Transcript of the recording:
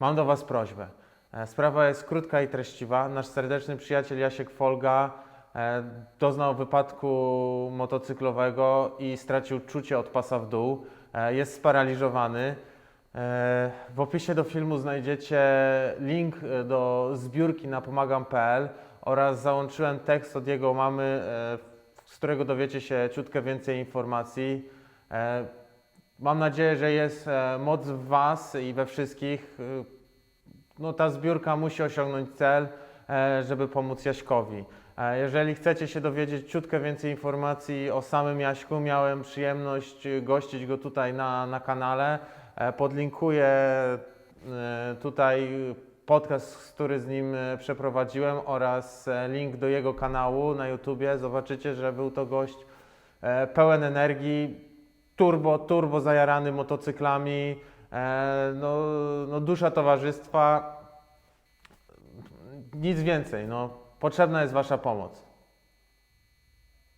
Mam do Was prośbę. E, Sprawa jest krótka i treściwa. Nasz serdeczny przyjaciel Jasiek Folga e, doznał wypadku motocyklowego i stracił czucie od pasa w dół. E, Jest sparaliżowany. W opisie do filmu znajdziecie link do zbiórki na pomagam.pl oraz załączyłem tekst od jego mamy, z którego dowiecie się ciutkę więcej informacji. Mam nadzieję, że jest e, moc w Was i we wszystkich. E, No, ta zbiórka musi osiągnąć cel, e, żeby pomóc Jaśkowi. Jeżeli chcecie się dowiedzieć ciutkę więcej informacji o samym Jaśku, miałem przyjemność gościć go tutaj na, na kanale. Podlinkuję tutaj podcast, który z nim przeprowadziłem oraz link do jego kanału na YouTubie. Zobaczycie, że był to gość pełen energii, turbo, turbo zajarany motocyklami, e, no, no dusza towarzystwa, nic więcej, no, potrzebna jest Wasza pomoc.